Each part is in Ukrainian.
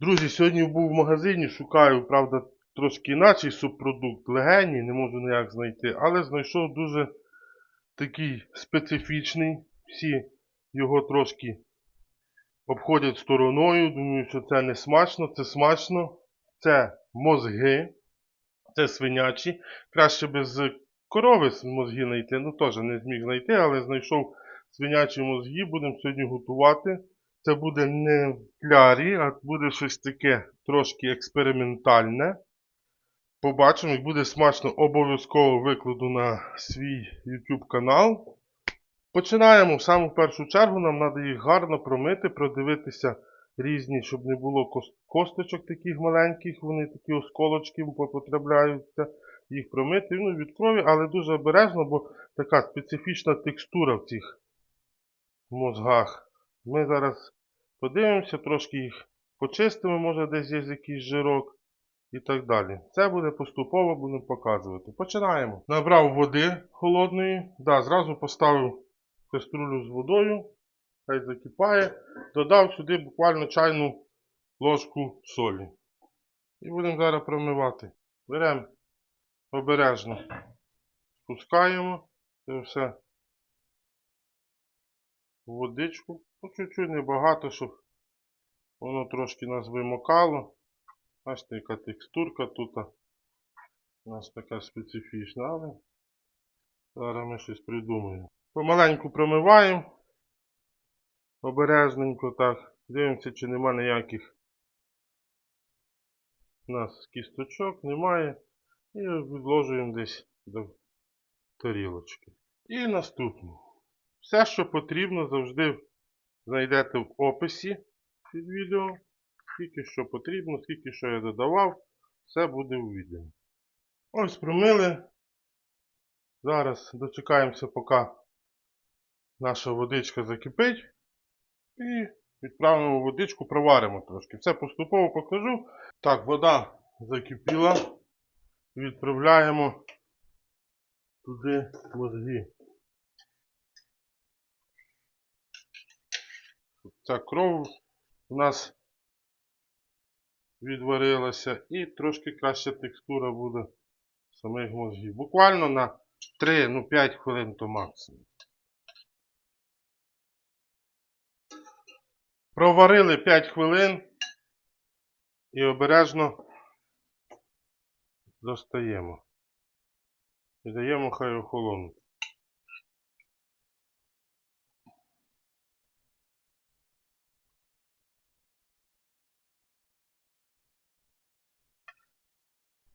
Друзі, сьогодні був в магазині, шукаю, правда, трошки інакший субпродукт легені, не можу ніяк знайти, але знайшов дуже такий специфічний. Всі його трошки обходять стороною. Думаю, що це не смачно, це смачно. Це мозги, це свинячі. Краще без корови мозги знайти. Ну, теж не зміг знайти, але знайшов свинячі мозги. Будемо сьогодні готувати. Це буде не в клярі, а буде щось таке трошки експериментальне. Побачимо, як буде смачно, обов'язково викладу на свій YouTube канал. Починаємо. В саму першу чергу нам треба їх гарно промити, продивитися різні, щоб не було косточок таких маленьких, вони такі осколочки потрапляються. Їх промити ну, від крові, але дуже обережно, бо така специфічна текстура в цих мозгах. Ми зараз подивимося, трошки їх почистимо, може десь є якийсь жирок і так далі. Це буде поступово, будемо показувати. Починаємо. Набрав води холодної, да, зразу поставив каструлю з водою, хай закипає, додав сюди буквально чайну ложку солі. І будемо зараз промивати. Беремо обережно, спускаємо це все в водичку. По чуть-чуть небагато, щоб воно трошки нас вимокало. Бачите, яка текстурка тут у нас така специфічна, але зараз ми щось придумаємо. Помаленьку промиваємо. Обережненько так. Дивимося, чи нема ніяких у нас кісточок, немає. І відложуємо десь до тарілочки. І наступне. Все, що потрібно, завжди знайдете в описі під відео. Скільки що потрібно, скільки що я додавав, все буде у відео. Ось промили. Зараз дочекаємося, поки наша водичка закипить. І відправимо водичку, проваримо трошки. Все поступово покажу. Так, вода закипіла. Відправляємо туди мозги. Ця кров у нас відварилася і трошки краща текстура буде самих мозгів. Буквально на 3, ну 5 хвилин то максимум. Проварили 5 хвилин і обережно достаємо. І даємо хай охолонути.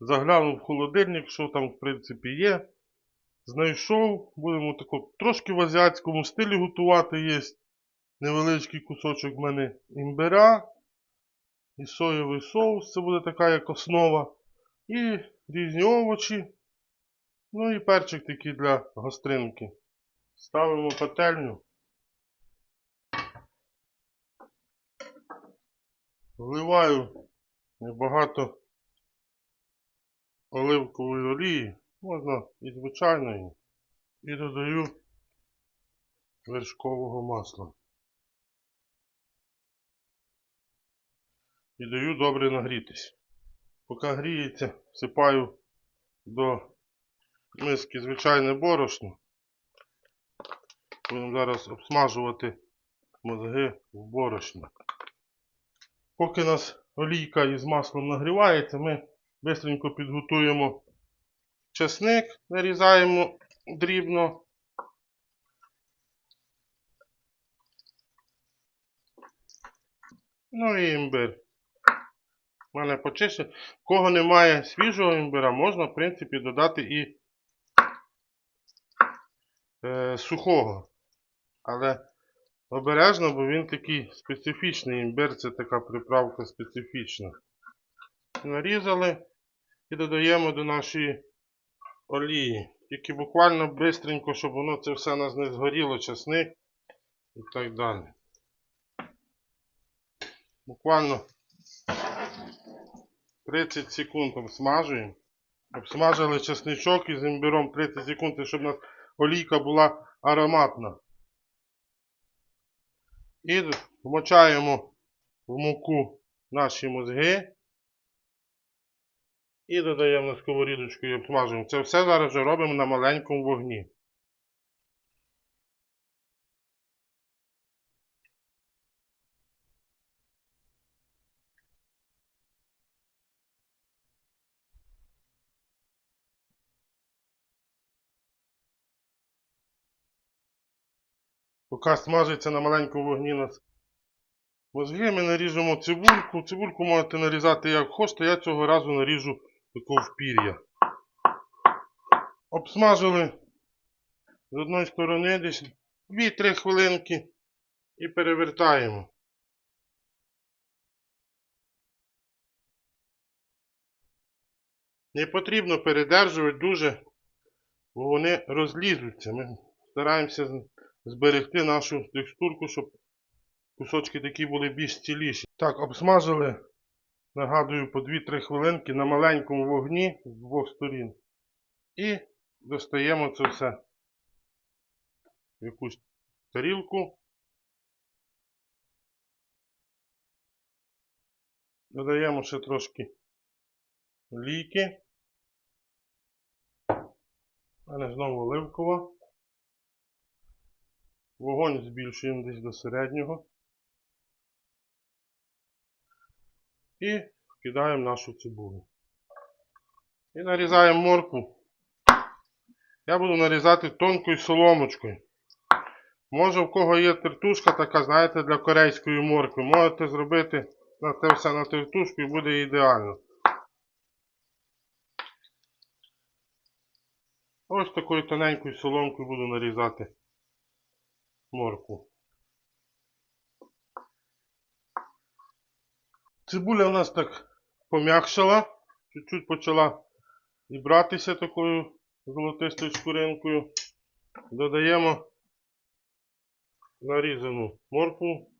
Заглянув в холодильник, що там, в принципі, є. Знайшов, будемо тако трошки в азіатському стилі готувати є. Невеличкий кусочок в мене імбиря і соєвий соус. Це буде така як основа. І різні овочі. Ну і перчик такий для гостринки. Ставимо пательню. Вливаю небагато оливкової олії, можна і звичайної, і додаю вершкового масла. І даю добре нагрітись. Поки гріється, всипаю до миски звичайне борошно. Будемо зараз обсмажувати мозги в борошні. Поки нас олійка із маслом нагрівається, ми Бистренько підготуємо чесник, нарізаємо дрібно. Ну і імбир. У мене почище. Кого немає свіжого імбира, можна, в принципі, додати і е, сухого. Але обережно, бо він такий специфічний. Імбир це така приправка специфічна. Нарізали і додаємо до нашої олії. Тільки буквально бистренько, щоб воно це все у нас не згоріло, часник і так далі. Буквально 30 секунд обсмажуємо. Обсмажили чесничок із імбиром 30 секунд, щоб у нас олійка була ароматна. І вмочаємо в муку наші мозги. І додаємо на сковорідочку і обсмажуємо. Це все зараз вже робимо на маленькому вогні. Поки смажиться на маленькому вогні нас мозги, ми наріжемо цибульку. Цибульку можете нарізати як хочете, я цього разу наріжу такого пір'я. Обсмажили з одної сторони десь 2-3 хвилинки і перевертаємо. Не потрібно передержувати дуже, бо вони розлізуться. Ми стараємося зберегти нашу текстурку, щоб кусочки такі були більш ціліші. Так, обсмажили, нагадую, по 2-3 хвилинки на маленькому вогні з двох сторін. І достаємо це все в якусь тарілку. Додаємо ще трошки ліки. У мене знову оливкова. Вогонь збільшуємо десь до середнього. І вкидаємо нашу цибулю. І нарізаємо моркву. Я буду нарізати тонкою соломочкою. Може в кого є тертушка така, знаєте, для корейської моркви. Можете зробити на те все на тертушку і буде ідеально. Ось такою тоненькою соломкою буду нарізати моркву. Цибуля у нас так пом'якшала, чуть-чуть почала і такою золотистою шкуринкою. Додаємо нарізану моркву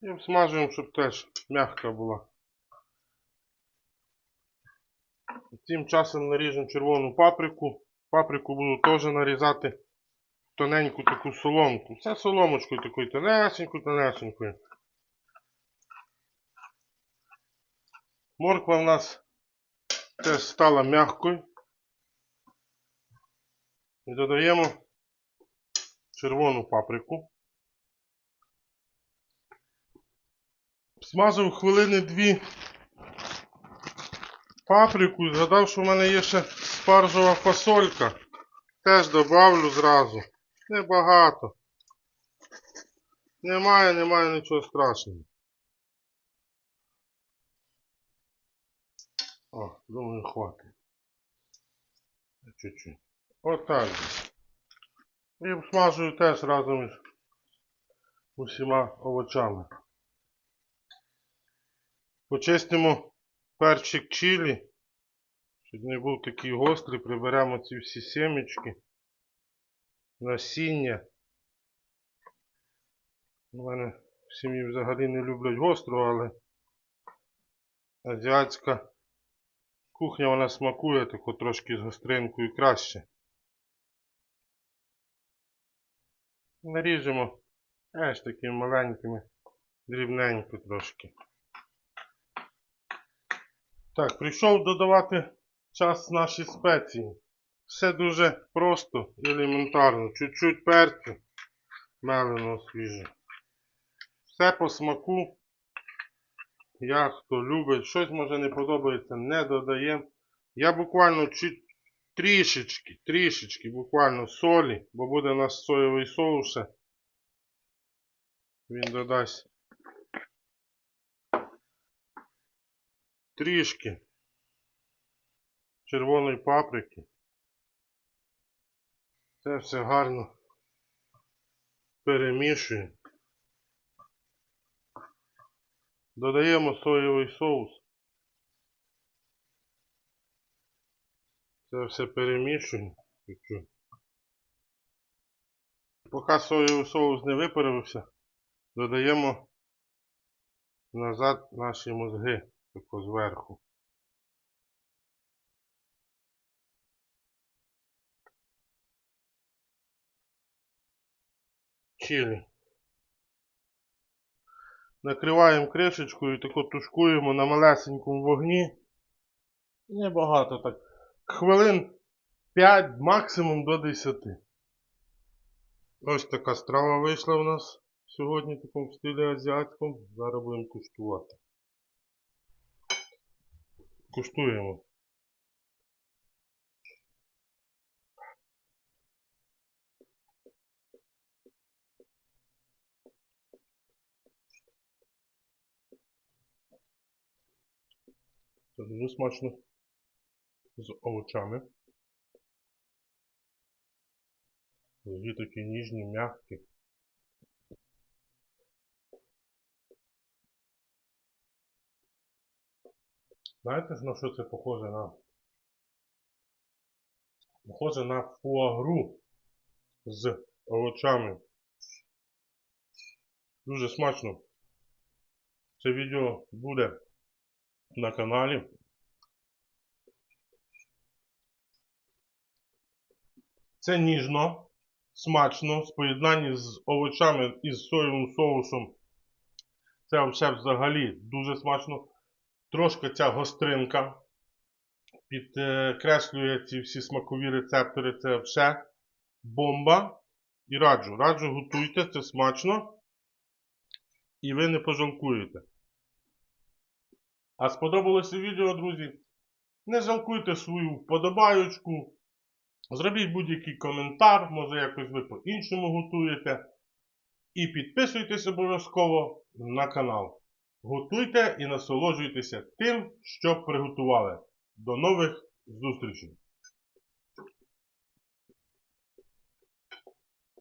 і обсмажуємо, щоб теж м'яка була. Тим часом наріжемо червону паприку. Паприку буду теж нарізати тоненьку таку соломку. Все соломочкою такою тонесенькою, тонесенькою. Морква в нас теж стала м'якою. І додаємо червону паприку. Смажив хвилини дві паприку і згадав, що в мене є ще спаржова фасолька. Теж добавлю зразу. Небагато. Немає, немає нічого страшного. О, думаю, хватить. Чуть-чуть. Отак. І обсмажую теж разом із усіма овочами. Почистимо перчик чилі, щоб не був такий гострий, приберемо ці всі сімечки, насіння. У мене в сім'ї взагалі не люблять гостро, але азіатська кухня вона смакує таку трошки з гостринкою краще. Наріжемо аж такими маленькими, дрібненько трошки. Так, прийшов додавати час наші спеції. Все дуже просто і елементарно. Чуть-чуть перцю меленого свіжого. Все по смаку. Як хто любить, щось може не подобається, не додаємо. Я буквально трішечки, трішечки буквально солі, бо буде у нас соєвий соус. Він додасть трішки червоної паприки. Це все гарно перемішуємо. Додаємо соєвий соус. Це все перемішуємо. Поки соєвий соус не випарився, додаємо назад наші мозги тако зверху. Чилі. Накриваємо кришечкою і тако тушкуємо на малесенькому вогні. Небагато так. Хвилин 5, максимум до 10. Ось така страва вийшла у нас сьогодні в такому стилі азіатському. Зараз будемо куштувати. Куштуємо. Дуже смачно. З овочами. Вони такі ніжні, м'які. Знаєте, ж на що це похоже на? Похоже на фуагру з овочами. Дуже смачно. Це відео буде на каналі. Це ніжно, смачно, в поєднанні з овочами і з соєвим соусом. Це все взагалі дуже смачно. Трошки ця гостринка підкреслює ці всі смакові рецептори. Це все бомба. І раджу, раджу готуйте, це смачно. І ви не пожалкуєте. А сподобалося відео, друзі? Не жалкуйте свою вподобаючку. Зробіть будь-який коментар, може якось ви по-іншому готуєте. І підписуйтесь обов'язково на канал. Готуйте і насолоджуйтеся тим, що приготували. До нових зустрічей!